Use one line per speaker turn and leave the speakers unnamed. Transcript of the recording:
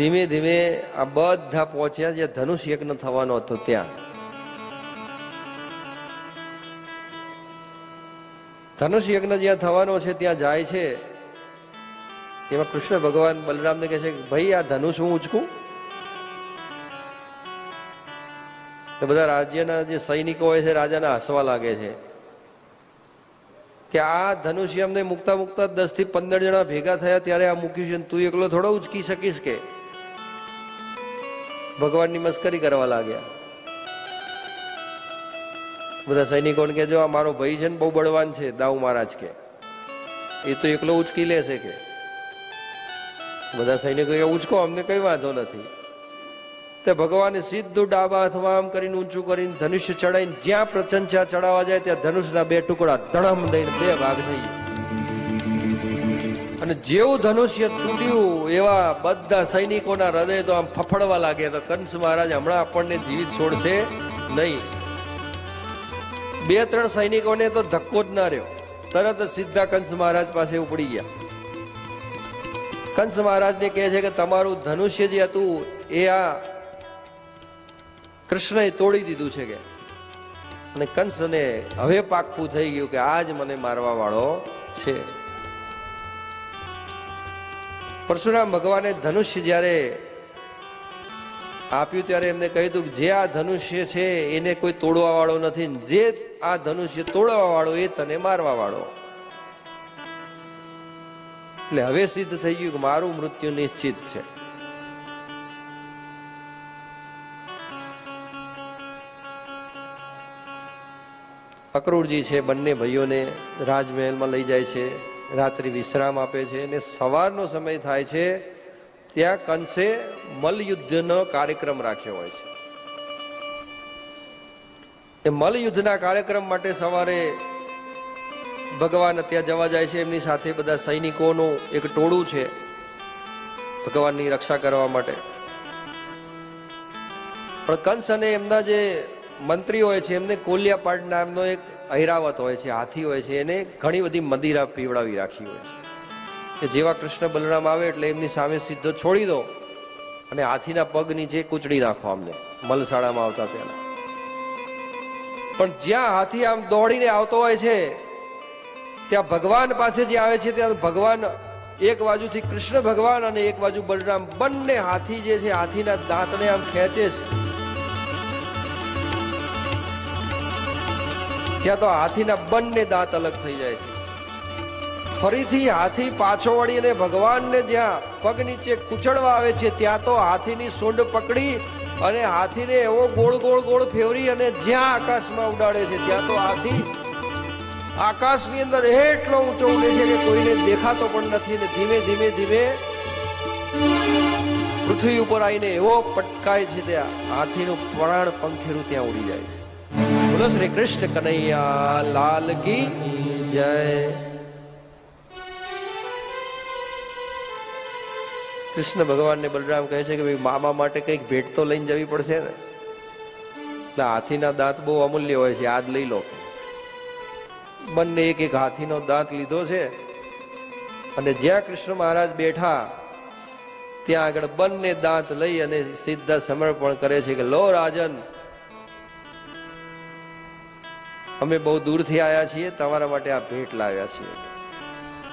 ધીમે ધીમે આ બધા પહોંચ્યા જે ધનુષ યજ્ઞ થવાનો હતો ત્યાં. ધનુષ યજ્ઞ જ્યાં થવાનો છે, ત્યાં જાય છે. એમાં કૃષ્ણ ભગવાન બલરામને કહે છે ભાઈ, આ ધનુષ હું ઉચકું? બધા રાજ્યના જે સૈનિકો હોય છે, રાજાના હસવા લાગે છે કે, આ ધનુષ્ય અમને મુકતા મુકતા દસથી પંદર જણા ભેગા થયા, ત્યારે આ મૂક્યું છે તું એકલો થોડો ઉચકી શકીશ કે? ભગવાનની મસ્કરી કરવા લાગ્યા. બધા સૈનિકોને કે જો આ મારો ભાઈ છે ને બહુ બળવાન છે, દાઉ મહારાજ કે. એ તો એકલો ઉચકી લેશે કે. બધા સૈનિકો કે ઉચકો, અમને કઈ વાંધો નથી. તે ભગવાને સીધું ડાબા હાથમાં આમ કરીને ઊંચું કરીને ધનુષ્ય ચડાવીને જ્યાં પ્રચંચા ચડાવવા જાય ત્યાં ધનુષના બે ટુકડા ધડમ દઈને બે ભાગ થઈ ગયા. અને જેવું ધનુષ્ય તૂટ્યું, એવા બધા સૈનિકોના હૃદય તો આમ ફફડવા લાગે. તો કંસ મહારાજ હમણાં આપણને જીવિત છોડશે નહીં. બે ત્રણ સૈનિકોને તો ધક્કો જ ના રહ્યો. તરત જ સીધા કંસ મહારાજ પાસે ઉપડી ગયા. કંસ મહારાજને કહે છે કે તમારું ધનુષ્ય જે હતું, એ આ કૃષ્ણએ તોડી દીધું છે કે. અને કંસને હવે પાકું થઈ ગયું કે આજ મને મારવા વાળો છે. પરશુરામ ભગવાને ધનુષ્ય જ્યારે આપ્યું ત્યારે એમને કહી દઉં જે આ ધનુષ્ય છે, એને કોઈ તોડવા વાળો નથી જે આ ધનુષ્ય તોડવા વાળો એ તને મારવા વાળો એટલે હવે સિદ્ધ થઈ ગયું કે મારું મૃત્યુ નિશ્ચિત છે. અક્રૂરજી છે, બંને ભાઈઓને રાજમહેલમાં લઈ જાય છે. રાત્રિ વિશ્રામ આપે છે અને સવારનો સમય થાય છે, ત્યાં કંસે મલયુદ્ધનો કાર્યક્રમ રાખ્યો હોય છે. એ મલયુદ્ધના કાર્યક્રમ માટે સવારે ભગવાન ત્યાં જવા જાય છે, એમની સાથે બધા સૈનિકોનું એક ટોળું છે, ભગવાનની રક્ષા કરવા માટે. પણ કંસ અને એમના જે મંત્રી હોય છે, એમને કોલિયાપાડ નામનો એક ઐરાવત હોય છે, હાથી હોય છે, એને ઘણી બધી મદિરા પીવડાવી રાખી હોય છે. કે જેવા કૃષ્ણ બલરામ આવે એટલે એમની સામે સીધો છોડી દો અને હાથીના પગ નીચે કૂચડી નાખો અમને. મલસાડામાં આવતા પહેલા. પણ જ્યાં હાથી આમ દોડીને આવતો હોય છે, ત્યાં ભગવાન પાસે જે આવે છે, ત્યાં ભગવાન એક બાજુથી કૃષ્ણ ભગવાન અને એક બાજુ બલરામ બંને હાથી જે છે, હાથીના દાંતને આમ ખેંચે છે. ત્યાં તો હાથીના બંને દાંત અલગ થઈ જાય છે. ફરીથી હાથી પાછો વળીને ભગવાનને જ્યાં પગ નીચે કૂચડવા આવે છે, ત્યાં તો હાથીની સૂંઢ પકડી અને હાથીને એવો ગોળ ગોળ ગોળ ફેવરી અને જ્યાં આકાશમાં ઉડાડે છે, ત્યાં તો હાથી આકાશની અંદર એટલો ઊંચો ઉડે છે કે કોઈને દેખાતો પણ નથી ને ધીમે ધીમે ધીમે પૃથ્વી ઉપર આવીને એવો પટકાય છે ત્યાં. હાથીનું પ્રાણ પંખેરું ત્યાં ઉડી જાય છે. બોલો શ્રી કૃષ્ણ કનૈયા, લાલ કી જય. કૃષ્ણ ભગવાનને બલરામ કહે છે કે ભાઈ મામા માટે કંઈક ભેટ તો લઈને જવી પડશે ને? એટલે હાથીના દાંત બહુ અમૂલ્ય હોય છે આજ લઈ લો. બંને એક એક હાથીનો દાંત લીધો છે અને જ્યાં કૃષ્ણ મહારાજ બેઠા, ત્યાં આગળ બંને દાંત લઈ અને સીધા સમર્પણ કરે છે કે, લો રાજન અમે બહુ દૂરથી આવ્યા છીએ તમારા માટે આ ભેટ લાવ્યા છીએ.